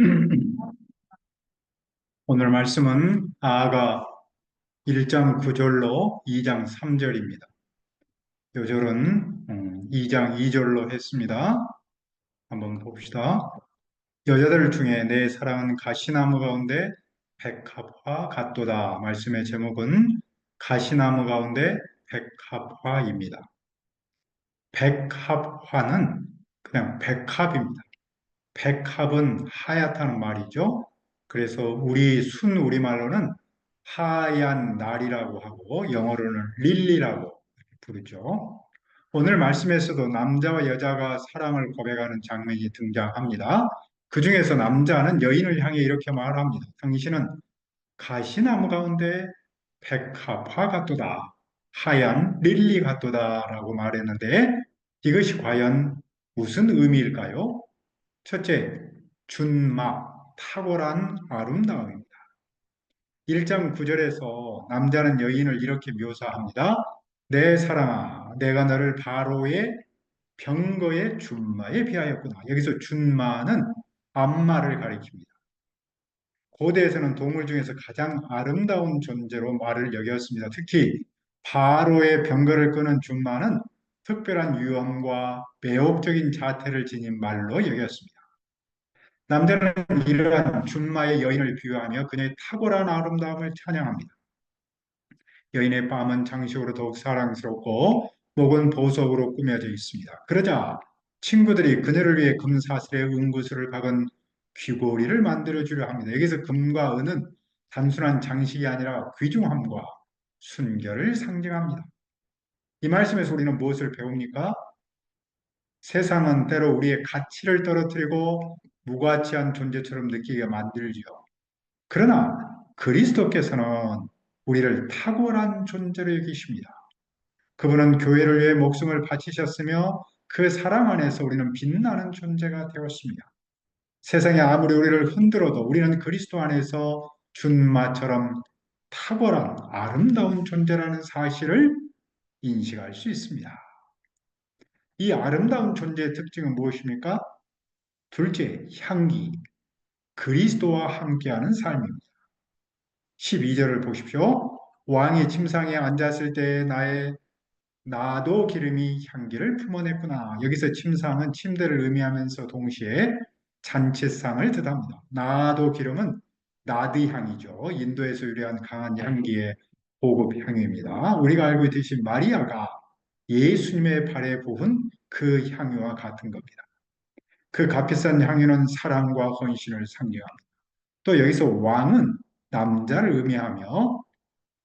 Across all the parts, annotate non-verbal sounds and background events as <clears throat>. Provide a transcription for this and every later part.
<clears throat> 오늘 말씀은 아가 1장 9절로 2장 3절입니다. 요절은 2장 2절로 했습니다. 한번 봅시다. 여자들 중에 내 사랑은 가시나무 가운데 백합화 같도다. 말씀의 제목은 가시나무 가운데 백합화입니다. 백합화는 그냥 백합입니다. 백합은 하얗다는 말이죠. 그래서 우리 순 우리말로는 하얀 날이라고 하고 영어로는 릴리라고 부르죠. 오늘 말씀에서도 남자와 여자가 사랑을 고백하는 장면이 등장합니다. 그 중에서 남자는 여인을 향해 이렇게 말합니다. 당신은 가시나무 가운데 백합화 같도다. 하얀 릴리 같도다. 라고 말했는데 이것이 과연 무슨 의미일까요? 첫째, 준마, 탁월한 아름다움입니다. 1장 9절에서 남자는 여인을 이렇게 묘사합니다. 내 사랑아, 내가 너를 바로의 병거의 준마에 비하였구나. 여기서 준마는 암마를 가리킵니다. 고대에서는 동물 중에서 가장 아름다운 존재로 말을 여겼습니다. 특히 바로의 병거를 끄는 준마는 특별한 유형과 매혹적인 자태를 지닌 말로 여겼습니다. 남자는 이러한 준마의 여인을 비유하며 그녀의 탁월한 아름다움을 찬양합니다. 여인의 뺨은 장식으로 더욱 사랑스럽고 목은 보석으로 꾸며져 있습니다. 그러자 친구들이 그녀를 위해 금사슬에 은구슬을 박은 귀고리를 만들어 주려 합니다. 여기서 금과 은은 단순한 장식이 아니라 귀중함과 순결을 상징합니다. 이 말씀에서 우리는 무엇을 배웁니까? 세상은 때로 우리의 가치를 떨어뜨리고 무가치한 존재처럼 느끼게 만들지요. 그러나 그리스도께서는 우리를 탁월한 존재로 여기십니다. 그분은 교회를 위해 목숨을 바치셨으며 그 사랑 안에서 우리는 빛나는 존재가 되었습니다. 세상이 아무리 우리를 흔들어도 우리는 그리스도 안에서 준마처럼 탁월한 아름다운 존재라는 사실을 인식할 수 있습니다. 이 아름다운 존재의 특징은 무엇입니까? 둘째, 향기. 그리스도와 함께하는 삶입니다. 12절을 보십시오. 왕이 침상에 앉았을 때 나의 나도 기름이 향기를 품어냈구나. 여기서 침상은 침대를 의미하면서 동시에 잔치상을 뜻합니다. 나도 기름은 나드 향이죠. 인도에서 유래한 강한 향기의 보급 향유입니다. 우리가 알고 있듯이 마리아가 예수님의 발에 부은 그 향유와 같은 겁니다. 그 값비싼 향유는 사랑과 헌신을 상징합니다. 또 여기서 왕은 남자를 의미하며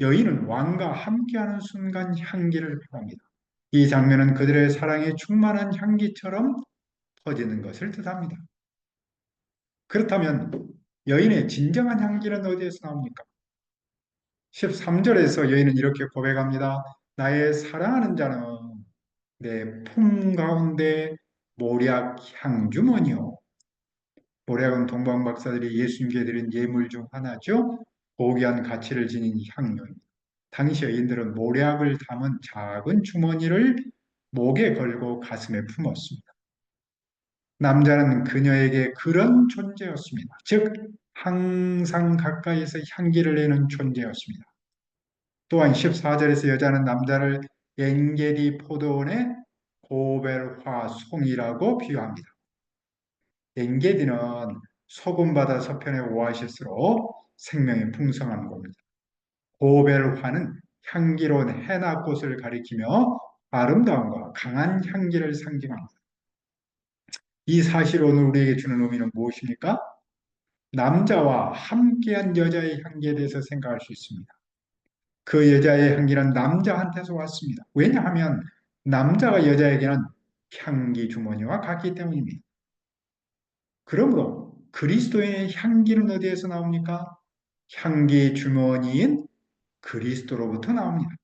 여인은 왕과 함께하는 순간 향기를 표합니다. 이 장면은 그들의 사랑이 충만한 향기처럼 퍼지는 것을 뜻합니다. 그렇다면 여인의 진정한 향기는 어디에서 나옵니까? 13절에서 여인은 이렇게 고백합니다. 나의 사랑하는 자는 내 품 가운데 모략 향주머니요. 모략은 동방 박사들이 예수님께 드린 예물 중 하나죠. 고귀한 가치를 지닌 향료입니다. 당시 여인들은 모략을 담은 작은 주머니를 목에 걸고 가슴에 품었습니다. 남자는 그녀에게 그런 존재였습니다. 즉 항상 가까이서 향기를 내는 존재였습니다. 또한 14절에서 여자는 남자를 엔게디 포도원의 고벨화 송이라고 비유합니다. 엔게디는 소금바다 서편의 오아시스로 생명이 풍성한 곳입니다. 고벨화는 향기로운 해나꽃을 가리키며 아름다움과 강한 향기를 상징합니다. 이 사실 오늘 우리에게 주는 의미는 무엇입니까? 남자와 함께한 여자의 향기에 대해서 생각할 수 있습니다. 그 여자의 향기는 남자한테서 왔습니다. 왜냐하면 남자가 여자에게는 향기 주머니와 같기 때문입니다. 그러므로 그리스도의 향기는 어디에서 나옵니까? 향기 주머니인 그리스도로부터 나옵니다.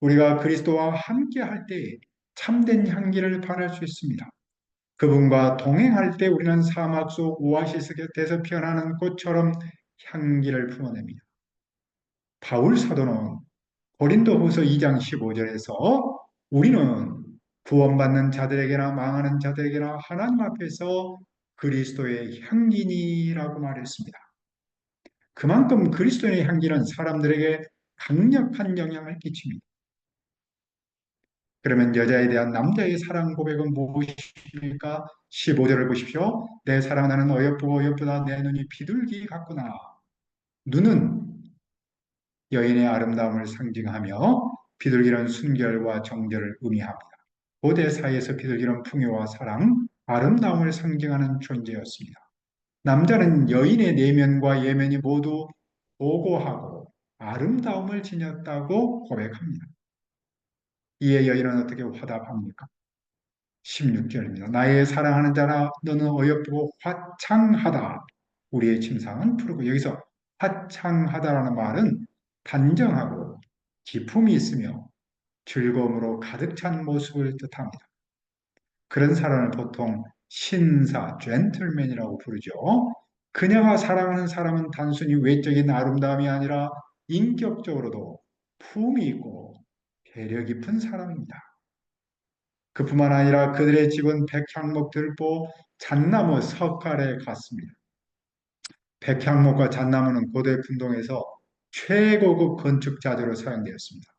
우리가 그리스도와 함께 할 때 참된 향기를 발할 수 있습니다. 그분과 동행할 때 우리는 사막 속 오아시스 곁에서 피어나는 꽃처럼 향기를 품어냅니다. 바울 사도는 고린도후서 2장 15절에서 우리는 구원받는 자들에게나 망하는 자들에게나 하나님 앞에서 그리스도의 향기니라고 말했습니다. 그만큼 그리스도의 향기는 사람들에게 강력한 영향을 끼칩니다. 그러면 여자에 대한 남자의 사랑 고백은 무엇입니까? 15절을 보십시오. 내 사랑은 나는 어여쁘고 어여쁘다 내 눈이 비둘기 같구나. 눈은 여인의 아름다움을 상징하며 비둘기는 순결과 정절을 의미합니다. 고대 사이에서 비둘기는 풍요와 사랑, 아름다움을 상징하는 존재였습니다. 남자는 여인의 내면과 예면이 모두 보고하고 아름다움을 지녔다고 고백합니다. 이에 여인은 어떻게 화답합니까? 16절입니다. 나의 사랑하는 자라 너는 어여쁘고 화창하다. 우리의 침상은 푸르고 여기서 화창하다라는 말은 단정하고 기품이 있으며 즐거움으로 가득 찬 모습을 뜻합니다. 그런 사람을 보통 신사, 젠틀맨이라고 부르죠. 그녀가 사랑하는 사람은 단순히 외적인 아름다움이 아니라 인격적으로도 품이 있고 배려 깊은 사람입니다. 그뿐만 아니라 그들의 집은 백향목 들보 잣나무 석갈에 갔습니다. 백향목과 잣나무는 고대 분동에서 최고급 건축 자재로 사용되었습니다.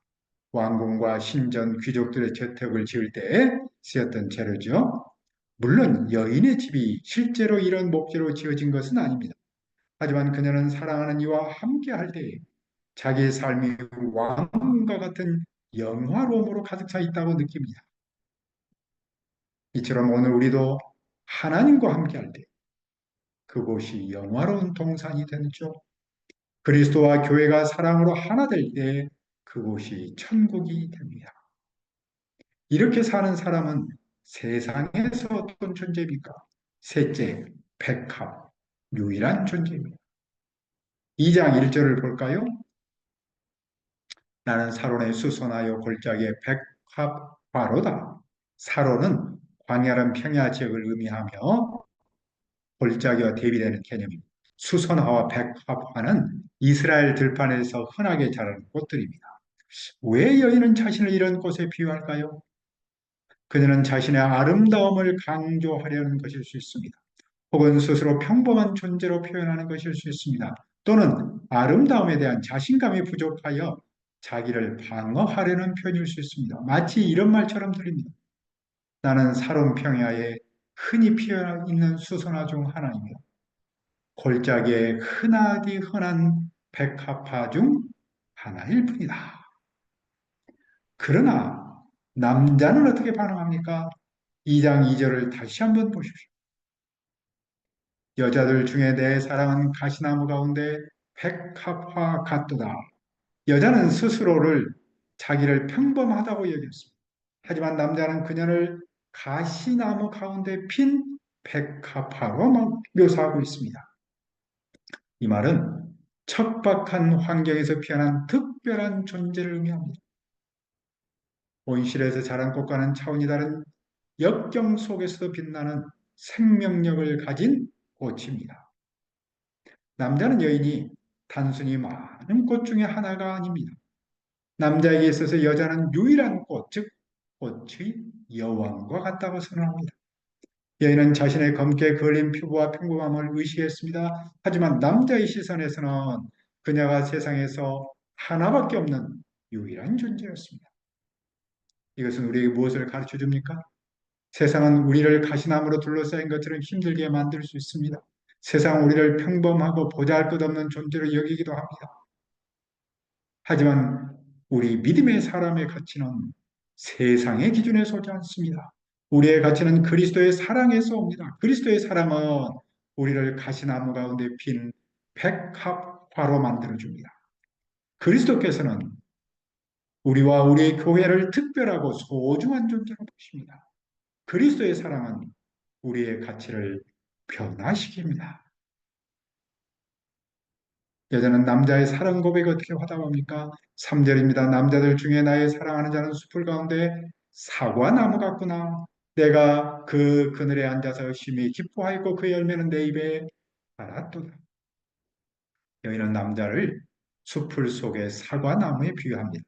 왕궁과 신전 귀족들의 저택을 지을 때 쓰였던 재료죠. 물론 여인의 집이 실제로 이런 목재로 지어진 것은 아닙니다. 하지만 그녀는 사랑하는 이와 함께 할때 자기의 삶이 왕과 같은 영화로움으로 가득 차 있다고 느낍니다. 이처럼 오늘 우리도 하나님과 함께 할 때 그곳이 영화로운 동산이 되죠. 그리스도와 교회가 사랑으로 하나 될 때 그곳이 천국이 됩니다. 이렇게 사는 사람은 세상에서 어떤 존재입니까? 셋째, 백합, 유일한 존재입니다. 2장 1절을 볼까요? 나는 사론의 수선하여 골짜기의 백합 바로다. 사론은 광야란 평야 지역을 의미하며 골짜기와 대비되는 개념입니다. 수선화와 백합화는 이스라엘 들판에서 흔하게 자라는 꽃들입니다. 왜 여인은 자신을 이런 꽃에 비유할까요? 그녀는 자신의 아름다움을 강조하려는 것일 수 있습니다. 혹은 스스로 평범한 존재로 표현하는 것일 수 있습니다. 또는 아름다움에 대한 자신감이 부족하여 자기를 방어하려는 표현일 수 있습니다. 마치 이런 말처럼 들립니다. 나는 사론 평야에 흔히 피어 있는 수선화 중 하나이며 골짜기에 흔하디 흔한 백합화 중 하나일 뿐이다. 그러나 남자는 어떻게 반응합니까? 2장 2절을 다시 한번 보십시오. 여자들 중에 내 사랑은 가시나무 가운데 백합화 같도다. 여자는 스스로를 자기를 평범하다고 여겼습니다. 하지만 남자는 그녀를 가시나무 가운데 핀 백합화로 묘사하고 있습니다. 이 말은 척박한 환경에서 피어난 특별한 존재를 의미합니다. 온실에서 자란 꽃과는 차원이 다른 역경 속에서도 빛나는 생명력을 가진 꽃입니다. 남자는 여인이 단순히 많은 꽃 중에 하나가 아닙니다. 남자에게 있어서 여자는 유일한 꽃, 즉 꽃의 여왕과 같다고 선언합니다. 여인은 자신의 검게 걸린 피부와 평범함을 의식했습니다. 하지만 남자의 시선에서는 그녀가 세상에서 하나밖에 없는 유일한 존재였습니다. 이것은 우리에게 무엇을 가르쳐 줍니까? 세상은 우리를 가시나무로 둘러싸인 것들은 힘들게 만들 수 있습니다. 세상은 우리를 평범하고 보잘것없는 존재로 여기기도 합니다. 하지만 우리 믿음의 사람의 가치는 세상의 기준에서 오지 않습니다. 우리의 가치는 그리스도의 사랑에서 옵니다. 그리스도의 사랑은 우리를 가시나무 가운데 핀 백합화로 만들어줍니다. 그리스도께서는 우리와 우리의 교회를 특별하고 소중한 존재로 보십니다. 그리스도의 사랑은 우리의 가치를 변화시킵니다. 여자는 남자의 사랑 고백을 어떻게 화답합니까? 3절입니다. 남자들 중에 나의 사랑하는 자는 숲을 가운데 사과나무 같구나. 내가 그 그늘에 앉아서 심히 기뻐하였고 그 열매는 내 입에 달았도다. 여기는 남자를 숲을 속의 사과나무에 비유합니다.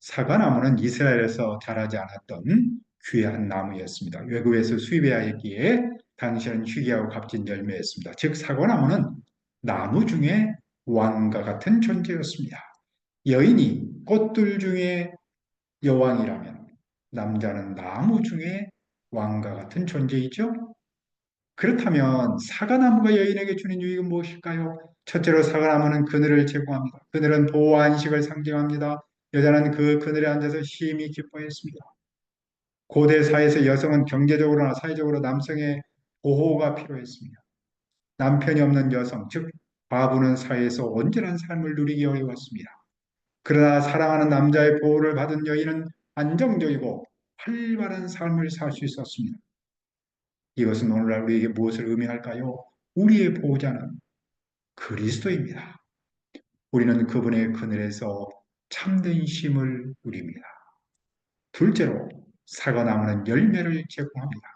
사과나무는 이스라엘에서 자라지 않았던 귀한 나무였습니다. 외국에서 수입해야 했기에 당시에는 희귀하고 값진 열매였습니다. 즉 사과나무는 나무 중에 왕과 같은 존재였습니다. 여인이 꽃들 중에 여왕이라면 남자는 나무 중에 왕과 같은 존재이죠. 그렇다면 사과나무가 여인에게 주는 유익은 무엇일까요? 첫째로 사과나무는 그늘을 제공합니다. 그늘은 보호와 안식을 상징합니다. 여자는 그 그늘에 앉아서 심히 기뻐했습니다. 고대 사회에서 여성은 경제적으로나 사회적으로 남성의 보호가 필요했습니다. 남편이 없는 여성, 즉 과부는 사회에서 온전한 삶을 누리기 어려웠습니다. 그러나 사랑하는 남자의 보호를 받은 여인은 안정적이고 활발한 삶을 살 수 있었습니다. 이것은 오늘날 우리에게 무엇을 의미할까요? 우리의 보호자는 그리스도입니다. 우리는 그분의 그늘에서 참된 쉼을 누립니다. 둘째로 사과나무는 열매를 제공합니다.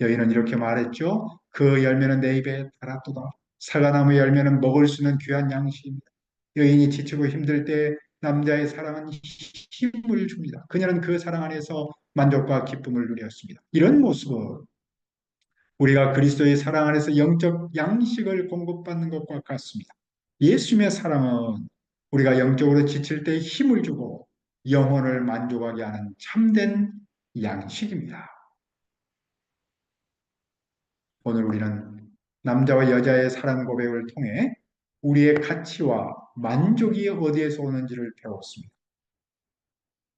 여인은 이렇게 말했죠. 그 열매는 내 입에 달았도다. 사과나무 열매는 먹을 수 있는 귀한 양식입니다. 여인이 지치고 힘들 때 남자의 사랑은 힘을 줍니다. 그녀는 그 사랑 안에서 만족과 기쁨을 누렸습니다. 이런 모습은 우리가 그리스도의 사랑 안에서 영적 양식을 공급받는 것과 같습니다. 예수님의 사랑은 우리가 영적으로 지칠 때 힘을 주고 영혼을 만족하게 하는 참된 양식입니다. 오늘 우리는 남자와 여자의 사랑 고백을 통해 우리의 가치와 만족이 어디에서 오는지를 배웠습니다.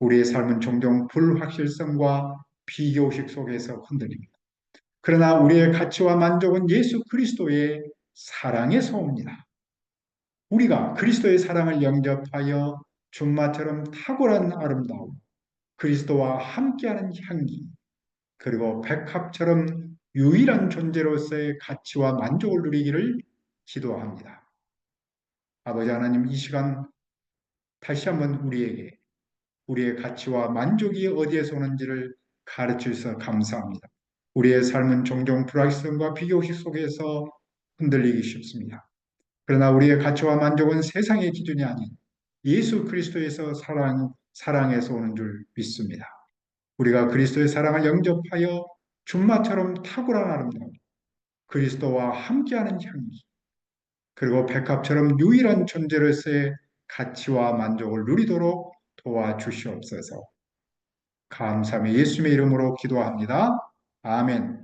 우리의 삶은 종종 불확실성과 비교식 속에서 흔들립니다. 그러나 우리의 가치와 만족은 예수 그리스도의 사랑에서 옵니다. 우리가 그리스도의 사랑을 영접하여 준마처럼 탁월한 아름다움, 그리스도와 함께하는 향기, 그리고 백합처럼 유일한 존재로서의 가치와 만족을 누리기를 기도합니다. 아버지 하나님 이 시간 다시 한번 우리에게 우리의 가치와 만족이 어디에서 오는지를 가르쳐 주셔서 감사합니다. 우리의 삶은 종종 불확실성과 비교식 속에서 흔들리기 쉽습니다. 그러나 우리의 가치와 만족은 세상의 기준이 아닌 예수 그리스도에서 사랑, 사랑에서 오는 줄 믿습니다. 우리가 그리스도의 사랑을 영접하여 준마처럼 탁월한 아름다움, 그리스도와 함께하는 향기, 그리고 백합처럼 유일한 존재로서의 가치와 만족을 누리도록 도와주시옵소서. 감사함의 예수님의 이름으로 기도합니다. 아멘.